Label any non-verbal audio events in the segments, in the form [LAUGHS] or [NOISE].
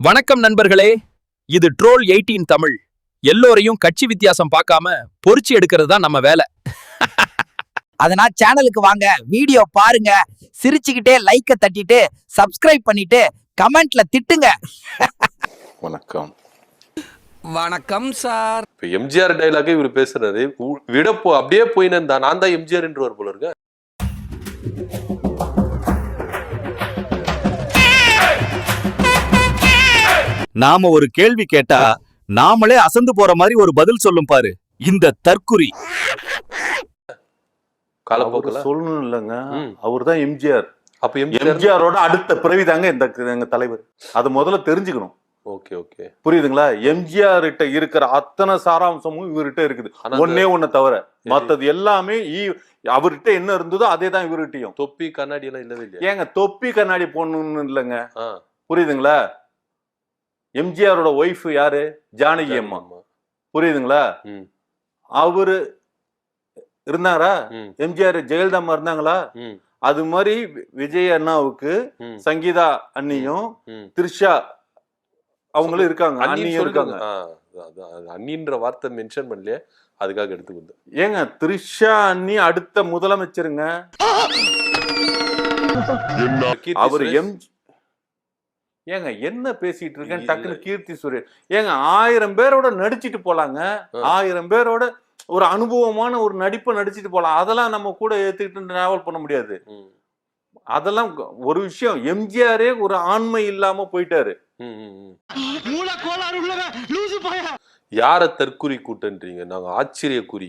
வணக்கம் நண்பர்களே. இது ட்ரோல் எயிட்டீன் தமிழ். எல்லோரையும் கட்சி வித்தியாசம் பார்க்காம பொறிச்சு எடுக்கிறது தான் நம்ம வேலை. [LAUGHS] அதனால் சேனலுக்கு வாங்க வீடியோ பாருங்க சிரிச்சுக்கிட்டே லைக்க தட்டிட்டு சப்ஸ்கிரைப் பண்ணிட்டு கமெண்ட்ல திட்டுங்க. [LAUGHS] வணக்கம். வணக்கம் சார் இப்ப எம்ஜிஆர் டைலாக்கே இவர் பேசுறாரு. விட போ அப்படியே போயின்னு இருந்தா நான் தான் எம்ஜிஆர் என்று போல இருக்க நாம ஒரு கேள்வி கேட்டா நாமளே அசந்து போற மாதிரி ஒரு பதில் சொல்லும் பாரு. இந்த தற்குறி. காலப்போக்கில்? சொல்லணும் இல்லைங்க. அவர் தான் எம்ஜிஆர். அப்ப எம்ஜிஆர் எம்ஜிஆரோட அடுத்த பிறவி தாங்க இந்த எங்க தலைவர். அதை முதல்ல தெரிஞ்சுக்கணும். Okay okay. புரியுதுங்களா? எம்ஜிஆர் கிட்ட இருக்கிற அத்தனை சாராம்சமும் இவர்கிட்ட இருக்குது. ஒன்னே ஒண்ணு தவிர. மத்தது எல்லாமே அவர்கிட்ட என்ன இருந்ததோ அதே தான் இவர்கிட்டயும். தொப்பி கண்ணாடி எல்லாம் இல்லவே இல்லையா? ஏங்க தொப்பி கண்ணாடி போடணும்னு இல்லைங்க. புரியுதுங்களா? எம்ஜிஆரோட ஒய்ஃப் யாரு? ஜானகி அம்மா. புரியுதுங்களா. அவரு இருந்தாரா? ம், எம்ஜிஆர் ஜெயலலிதா அம்மா இருந்தாங்களா அது மாதிரி விஜய் அண்ணாவுக்கு சங்கீதா அண்ணியும். த்ரிஷா அவங்களும் இருக்காங்க. அண்ணியும் இருக்காங்க. அண்ணின்ற வார்த்தை மென்ஷன் பண்ணலையே. அதுக்காக எடுத்து வந்தேன் ஏங்க த்ரிஷா அண்ணி அடுத்த முதலமைச்சருங்க. அவர் எம் ஏங்க என்ன பேசிட்டு இருக்கேன். டக்குன்னு கீர்த்தி சுரேஷ். ஏங்க ஆயிரம் பேரோட நடிச்சிட்டு போலாங்க. ஆயிரம் பேரோட ஒரு அனுபவமான ஒரு நடிப்பை நடிச்சிட்டு போலாம். அதெல்லாம் நம்ம கூட ஏத்துக்கிட்டு டிராவல் பண்ண முடியாது. அதெல்லாம் ஒரு விஷயம். எம்ஜிஆரே ஒரு ஆண்மை இல்லாம போயிட்டாரு. யார தற்குறி கூட்டன்றீங்க? நாங்க ஆச்சரிய குறி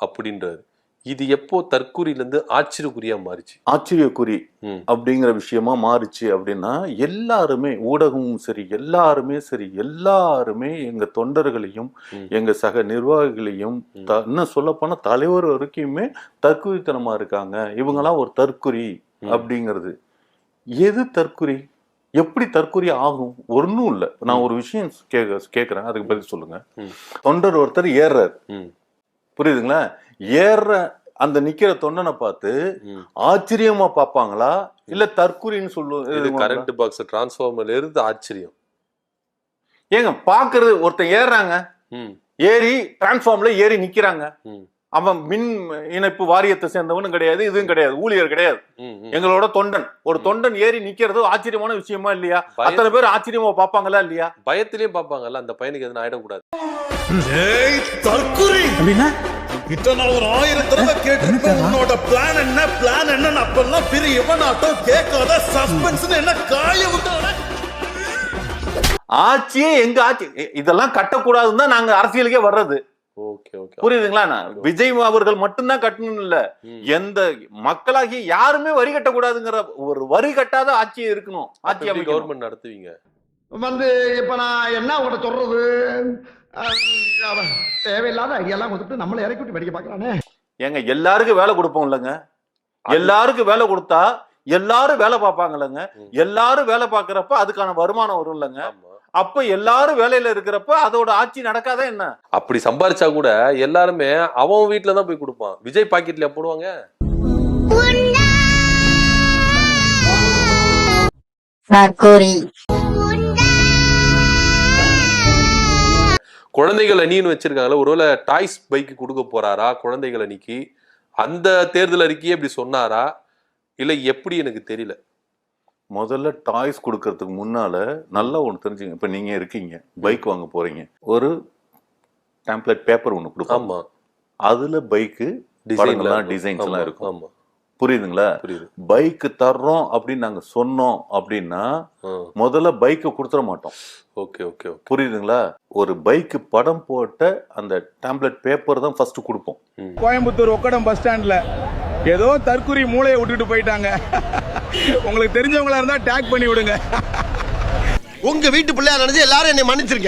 அப்படின்றாரு. இது எப்போ தற்குறில இருந்து ஆச்சரியக்குறியா மாறிச்சு? ஆச்சரியக்குறி. அப்படிங்கிற விஷயமா மாறுச்சு அப்படின்னா எல்லாருமே ஊடகமும் சரி எல்லாருமே சரி எல்லாருமே எங்க தொண்டர்களையும். எங்க சக நிர்வாகிகளையும் இன்னும் சொல்ல போனா தலைவர் வரைக்குமே தற்குறித்தனமா இருக்காங்க. இவங்கெல்லாம் ஒரு தற்குறி. அப்படிங்கிறது. எது தற்குறி? எப்படி தற்குறி ஆகும்? ஒன்றும் இல்லை. நான் ஒரு விஷயம் கேட்க கேட்குறேன் அதுக்கு பதில் சொல்லுங்க. தொண்டர் ஒருத்தர் ஏறுறாரு. புரியுதுங்களா? ஏறுற அந்த நிக்கிற தொண்டனை பார்த்து. ஆச்சரியமா பார்ப்பாங்களா? இல்ல தற்குறின்னு இது சொல்லுவோம் கரண்ட் பாக்ஸ் டிரான்ஸ்ஃபார்மர்ல இருந்து ஆச்சரியம். ஏங்க பாக்குறது ஒருத்தன் ஏறுறாங்க. ஏறி டிரான்ஸ்ஃபார்ம்ல ஏறி நிக்கிறாங்க. அவன் மின் இணைப்பு வாரியத்தை சேர்ந்தவனும் கிடையாது இதுவும் கிடையாது ஊழியர் கிடையாது. எங்களோட தொண்டன். ஒரு தொண்டன் ஏறி நிக்கிறது ஆச்சரியமான விஷயமா இல்லையா? அத்தனை பேர் ஆச்சரியமா பார்ப்பாங்களா இல்லையா? பயத்திலயும் பாப்பாங்கல்ல அந்த பையனுக்கு எதுவும் ஆயிடக்கூடாது. ஒரு ஆயிரம் தடவை கேட்டிருப்பேன். உன்னோட பிளான் என்ன? பிளான் என்ன அப்பெல்லாம் பெரிய எவனாட்டம் கேட்காத சஸ்பென்ஸ் என்ன காய விட்டான? ஆட்சியே எங்க ஆட்சி? இதெல்லாம் கட்டக்கூடாதுன்னு தான் நாங்க அரசியலுக்கே வர்றது. Okay okay. புரியுதுங்களா? நான் விஜய் அவர்கள் மட்டும்தான் கட்டணும் இல்ல. எந்த மக்களாகி யாருமே வரி கட்டக்கூடாதுங்கிற ஒரு வரி கட்டாத ஆட்சி இருக்கணும். ஆட்சி கவர்மெண்ட் நடத்துவீங்க? வந்து இப்ப நான் என்ன உங்கள்ட்ட சொல்றது? தேவையில்லாத ஐடியாலாம் கொடுத்துட்டு நம்மளை இறக்கி விட்டு படிக்க பாக்குறானே. ஏங்க எல்லாருக்கும் வேலை கொடுப்போம் இல்லைங்க. எல்லாருக்கும் வேலை கொடுத்தா எல்லாரும் வேலை பார்ப்பாங்கல்லங்க. எல்லாரும் வேலை பார்க்கறப்ப அதுக்கான வருமானம் வரும் இல்லைங்க. அப்ப எல்லாரும் வேலையில இருக்கிறப்ப அதோட ஆட்சி நடக்காத என்ன? அப்படி சம்பாரிச்சா கூட எல்லாருமே அவன் வீட்ல தான் போய் கொடுப்பான். விஜய் பாக்கெட்லயா போடுவாங்க? தற்கூரி குழந்தைகள் அணின்னு வச்சிருக்காங்கல்ல ஒருவேளை டாய்ஸ் பைக் கொடுக்க போறாரா குழந்தைகள் அணிக்கு? அந்த தேர்தல் அறிக்கையே இப்படி சொன்னாரா? இல்ல எப்படி எனக்கு தெரியல. முதல்ல டாய்ஸ் கொடுக்கறதுக்கு முன்னால நல்லா ஒண்ணு தெரிஞ்சுங்க. இப்ப நீங்க இருக்கீங்க பைக் வாங்க போறீங்க. ஒரு டேம்ப்ளெட் பேப்பர் ஒண்ணு கொடுப்பாங்க. ஆமா. அதுல பைக்கு படங்கள்லாம் டிசைன்ஸ் எல்லாம் ஆமா, இருக்கும். ஆமா. புரியுதுங்களா? புரியுது. பைக் தர்றோம் அப்படின்னு நாங்க சொன்னோம் அப்படின்னா முதல்ல பைக்கை கொடுத்துட மாட்டோம். ஓகே ஓகே புரியுதுங்களா? ஒரு பைக்கு படம் போட்ட அந்த டேம்ப்ளெட் பேப்பர் தான் ஃபர்ஸ்ட் கொடுப்போம். கோயம்புத்தூர் ஒக்கடம் பஸ் ஸ்டாண்ட்ல ஏதோ தற்குறி மூளையை விட்டுட்டு போயிட்டாங்க. உங்களுக்கு தெரிஞ்சவங்களா இருந்தா டேக் பண்ணி விடுங்க உங்க வீட்டு பிள்ளையா நினைச்சு எல்லாரும் என்னை மன்னிச்சிருங்க.